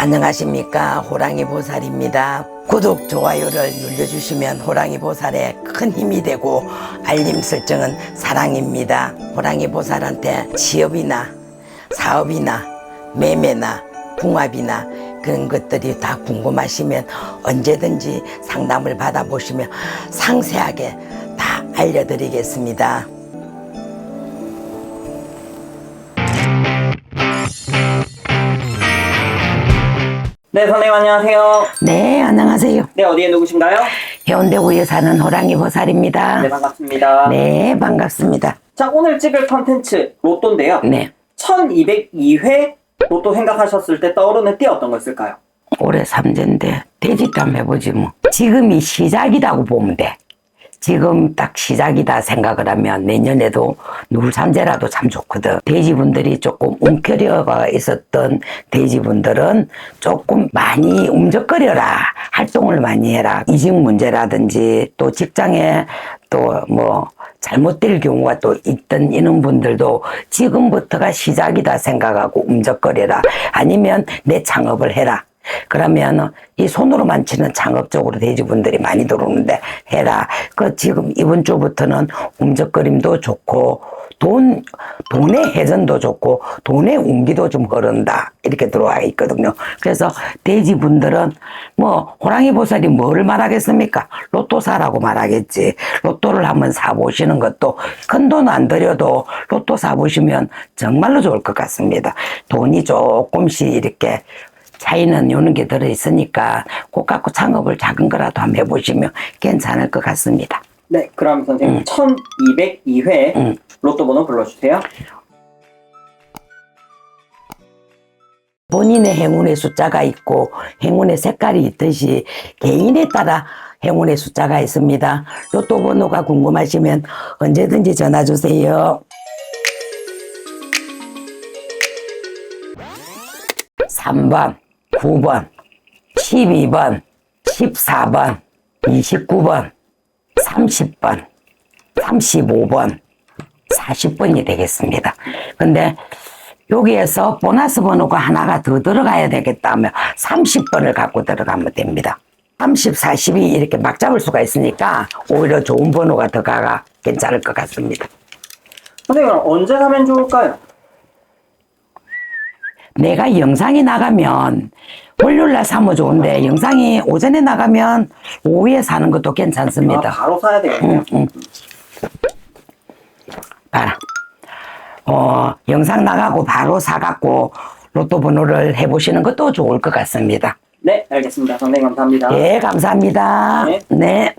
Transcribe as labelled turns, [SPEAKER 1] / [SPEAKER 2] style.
[SPEAKER 1] 안녕하십니까 호랑이 보살입니다. 구독 좋아요를 눌러주시면 호랑이 보살에 큰 힘이 되고 알림 설정은 사랑입니다. 호랑이 보살한테 취업이나 사업이나 매매나 궁합이나 그런 것들이 다 궁금하시면 언제든지 상담을 받아보시면 상세하게 다 알려드리겠습니다.
[SPEAKER 2] 네, 선생님 안녕하세요.
[SPEAKER 1] 네, 안녕하세요.
[SPEAKER 2] 네, 어디에 누구신가요?
[SPEAKER 1] 해운대구에 사는 호랑이 보살입니다.
[SPEAKER 2] 네, 반갑습니다.
[SPEAKER 1] 네, 반갑습니다.
[SPEAKER 2] 자, 오늘 찍을 컨텐츠 로또인데요.
[SPEAKER 1] 네,
[SPEAKER 2] 1202회 로또 생각하셨을 때 떠오르는 띠 어떤 거 있을까요?
[SPEAKER 1] 올해 삼재인데 한번 해보지 뭐. 지금이 시작이라고 보면 돼. 지금 딱 시작이다 생각을 하면 내년에도 누굴 삼재라도 참 좋거든. 돼지분들이 조금 움켜려가 있었던 돼지분들은 조금 많이 움적거려라. 활동을 많이 해라. 이직 문제라든지 또 직장에 또뭐 잘못될 경우가 또 있던 이런 분들도 지금부터가 시작이다 생각하고 움적거려라. 아니면 내 창업을 해라. 그러면 이 손으로만 치는 창업적으로 돼지분들이 많이 들어오는데 해라. 그 지금 이번 주부터는 움적거림도 좋고 돈 돈의 회전도 좋고 돈의 운기도 좀 흐른다 이렇게 들어와 있거든요. 그래서 돼지분들은 뭐 호랑이 보살이 뭘 말하겠습니까? 로또 사라고 말하겠지. 로또를 한번 사보시는 것도 큰 돈 안 들여도 로또 사보시면 정말로 좋을 것 같습니다. 돈이 조금씩 이렇게 차이는 요런 게 들어있으니까 꼭 갖고 창업을 작은 거라도 한번 해보시면 괜찮을 것 같습니다.
[SPEAKER 2] 네, 그럼 선생님 1202회
[SPEAKER 1] 음.
[SPEAKER 2] 로또 번호 불러주세요.
[SPEAKER 1] 본인의 행운의 숫자가 있고 행운의 색깔이 있듯이 개인에 따라 행운의 숫자가 있습니다. 로또 번호가 궁금하시면 언제든지 전화 주세요. 3번, 9번, 12번, 14번, 29번, 30번, 35번, 40번이 되겠습니다. 근데 여기에서 보너스 번호가 하나가 더 들어가야 되겠다면 30번을 갖고 들어가면 됩니다. 30, 40이 이렇게 막 잡을 수가 있으니까 오히려 좋은 번호가 더 가가 괜찮을 것 같습니다.
[SPEAKER 2] 선생님 언제 사면 좋을까요?
[SPEAKER 1] 내가 영상이 나가면 월요일날 사면 좋은데 영상이 오전에 나가면 오후에 사는 것도
[SPEAKER 2] 아,
[SPEAKER 1] 괜찮습니다.
[SPEAKER 2] 바로 사야 되겠네요.
[SPEAKER 1] 응, 응. 봐라. 어, 영상 나가고 바로 사갖고 로또 번호를 해보시는 것도 좋을 것 같습니다.
[SPEAKER 2] 네, 알겠습니다. 선생님 감사합니다.
[SPEAKER 1] 예, 감사합니다.
[SPEAKER 2] 네.
[SPEAKER 1] 네.